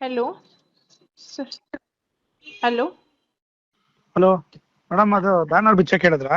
Hello hello hello madam ಅದು banner ಬಿಚ್ಚಕ್ಕೆ ಹೇಳಿದ್ರಾ?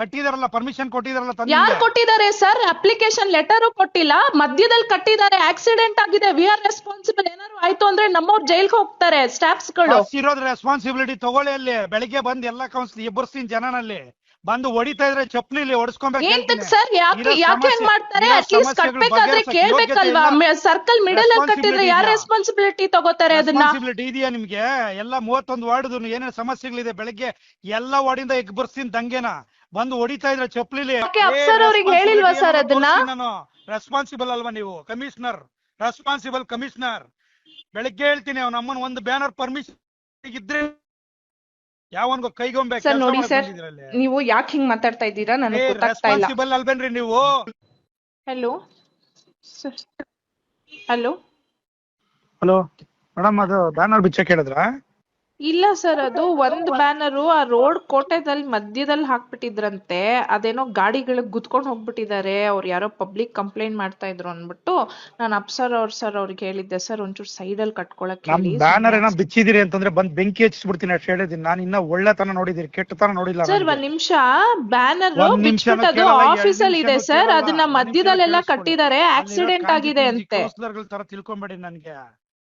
ಕಟ್ಟಿದಾರಲ್ಲ permission ಕೊಟ್ಟಿದಾರಲ್ಲ ಯಾರು ಕೊಟ್ಟಿದ್ದಾರೆ ಸರ್? ಅಪ್ಲಿಕೇಶನ್ ಲೆಟರ್ ಕೊಟ್ಟಿಲ್ಲ. ಮಧ್ಯದಲ್ಲಿ ಕಟ್ಟಿದ್ದಾರೆ. ಆಕ್ಸಿಡೆಂಟ್ ಆಗಿದೆ. ವಿ ಆರ್ ರೆಸ್ಪಾನ್ಸಿಬಲ್ ಏನಾದ್ರು ಆಯ್ತು ಅಂದ್ರೆ ನಮ್ಮವ್ರು ಜೈಲ್ಗೆ ಹೋಗ್ತಾರೆ ಸ್ಟಾಫ್ಸ್ಗಳು ಇರೋದ್ ರೆಸ್ಪಾನ್ಸಿಬಿಲಿಟಿ ತಗೊಳ್ಳಿ ಅಲ್ಲಿ. ಬೆಳಿಗ್ಗೆ ಬಂದ್ ಎಲ್ಲಾ ಕೌನ್ಸಿಲ್ ಎಬ್ಬರ್ಸ್ತೀನಿ ಜನನಲ್ಲಿ ಬಂದು ಹೊಡಿತಾ ಇದ್ರೆ ಚಪ್ಲಿ ಇಲ್ಲಿ ಹೊಡಿಸ್ಕೊಬೇಕು ಸರ್? ಯಾಕೆ ಯಾಕೆ ಹೆಂಗ್ ಮಾಡ್ತಾರೆ? ಅಟ್ಲೀಸ್ಟ್ ಕಟ್ಬೇಕಾದ್ರೆ ಕೇಳ್ಬೇಕಲ್ವಾ? ಸರ್ಕಲ್ ಮಿಡಲ್ ಅಲ್ಲಿ ಕಟ್ಟಿದ್ರೆ ಯಾರ್ ರೆಸ್ಪಾನ್ಸಿಬಿಲಿಟಿ ತಗೋತಾರೆ ಅದನ್ನ? ರೆಸ್ಪಾನ್ಸಿಬಿಲಿಟಿ ಇದೆಯಾ ನಿಮ್ಗೆ? ಎಲ್ಲ ಮೂವತ್ತೊಂದು ವಾರ್ಡ್ ಏನೇನು ಸಮಸ್ಯೆಗಳಿದೆ? ಬೆಳಗ್ಗೆ ಎಲ್ಲ ವಾರ್ಡಿಂದ ಬರ್ಸಿನ್ ದಂಗೆನ? ಬಂದು ಹೊಡಿತಾ ಇದ್ರೆ ಚಪ್ಪಲಿಲಿ. ಅವ್ರಿಗೆ ಹೇಳಿಲ್ವಾ ಸರ್ ಅದನ್ನ? ನಾನು. ರೆಸ್ಪಾನ್ಸಿಬಲ್ ಅಲ್ವಾ ನೀವು? ಕಮಿಷನರ್ ರೆಸ್ಪಾನ್ಸಿಬಲ್ ಕಮಿಷನರ್ ಬೆಳಿಗ್ಗೆ ಹೇಳ್ತೀನಿ ಅವ್ನ ಅಮ್ಮನ ಒಂದು ಬ್ಯಾನರ್ ಪರ್ಮಿಷನ್ ಇದ್ರೆ ಯಾವನ್ಗೋ ಕೈಗೊಂಬೆ ಸರ್ ನೋಡಿ ಸರ್ ನೀವು ಯಾಕೆ ಹಿಂಗ್ ಮಾತಾಡ್ತಾ ಇದ್ದೀರಾ? ನನಗೆ ಗೊತ್ತಾಗ್ತಾ ಇಲ್ಲ. ರೆಸ್ಪಾನ್ಸಿಬಲ್ ಅಲ್ವೇನ್ರಿ ನೀವು? ಹಲೋ ಹಲೋ ಹಲೋ ಮೇಡಮ್ ಅದು ಬ್ಯಾನರ್ ಬಿಚ್ಚಕ್ಕೆ ಹೇಳಿದ್ರಾ ಇಲ್ಲ ಸರ್ ಅದು ಒಂದ್ ಬ್ಯಾನರ್ ಆ ರೋಡ್ ಕೋಟೆದಲ್ಲಿ ಮಧ್ಯದಲ್ಲಿ ಹಾಕ್ಬಿಟ್ಟಿದ್ರಂತೆ. ಅದೇನೋ ಗಾಡಿಗಳಿಗೆ ಗುದ್ಕೊಂಡು ಹೋಗ್ಬಿಟ್ಟಿದ್ದಾರೆ. ಅವ್ರು ಯಾರೋ ಪಬ್ಲಿಕ್ ಕಂಪ್ಲೇಂಟ್ ಮಾಡ್ತಾ ಇದ್ರು ಅಂದ್ಬಿಟ್ಟು ನಾನು ಅಪ್ಸರ್ ಅವ್ರ ಸರ್ ಅವ್ರಿಗೆ ಹೇಳಿದ್ದೆ. ಸರ್ ಒಂಚೂರು ಸೈಡಲ್ಲಿ ಕಟ್ಕೊಳಕ್ ನಮ್ ಹೇಳಿ. ಬ್ಯಾನರ್ ಏನೋ ಬಿಚ್ಚಿದಿರಿ ಅಂತಂದ್ರೆ ಬಂದ್ ಬೆಂಕಿ ಹಚ್ಚಿಬಿಡ್ತೀನಿ ಅಷ್ಟು ಹೇಳಿದೀನಿ ನಾನು ಇನ್ನ ಒಳ್ಳೆತನ ನೋಡಿದೀನಿ ಕೆಟ್ಟತನ ನೋಡಿಲ್ಲ ಸರ್. ಒಂದ್ ನಿಮಿಷ. ಬ್ಯಾನರ್ ಒಂದ್ ನಿಮಿಷನೂ ಬಿಚ್ಬಿಟ್ಟು ಅದು ಕೇಳಲ್ಲ, ಎರಡ್ ಆಫೀಸ್ ಅಲ್ಲಿ ಇದೆ ಸರ್. ಕೇಳಲ್ಲ, ಅದನ್ನ ನಿಮಿಷ ಮಧ್ಯದಲ್ಲೆಲ್ಲ ಕೇಳಿಸ್ಕೊಳ್ಳಿ. ಕಟ್ಟಿದ್ದಾರೆ. ಆಕ್ಸಿಡೆಂಟ್ ಆಗಿದೆ ಅಂತೆ. ತರ ತಿಳ್ಕೊಂಬೇಡಿ ನನ್ಗೆ.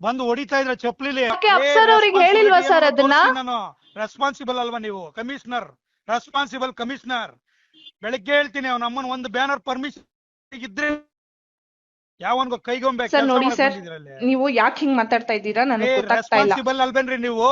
ಬಂದು ಹೊಡಿತಾ ಇದ್ರೆ ಚಪ್ಪಲಿಲಿ. ಅವ್ರಿಗೆ ಹೇಳಿಲ್ವಾ ಸರ್ ಅದನ್ನ? ನಾನು. ರೆಸ್ಪಾನ್ಸಿಬಲ್ ಅಲ್ವಾ ನೀವು? ಕಮಿಷನರ್ ರೆಸ್ಪಾನ್ಸಿಬಲ್ ಕಮಿಷನರ್ ಬೆಳಿಗ್ಗೆ ಹೇಳ್ತೀನಿ ಅವ್ನ ಅಮ್ಮನ ಒಂದು ಬ್ಯಾನರ್ ಪರ್ಮಿಷನ್ ಇದ್ರೆ ಯಾವನ್ಗೋ ಕೈಗೊಂಬೆ ಸರ್ ನೋಡಿ ಸರ್ ನೀವು ಯಾಕೆ ಹಿಂಗ್ ಮಾತಾಡ್ತಾ ಇದ್ದೀರಾ? ನನಗೆ ಗೊತ್ತಾಗ್ತಾ ಇಲ್ಲ. ರೆಸ್ಪಾನ್ಸಿಬಲ್ ಅಲ್ವೇನ್ರಿ ನೀವು?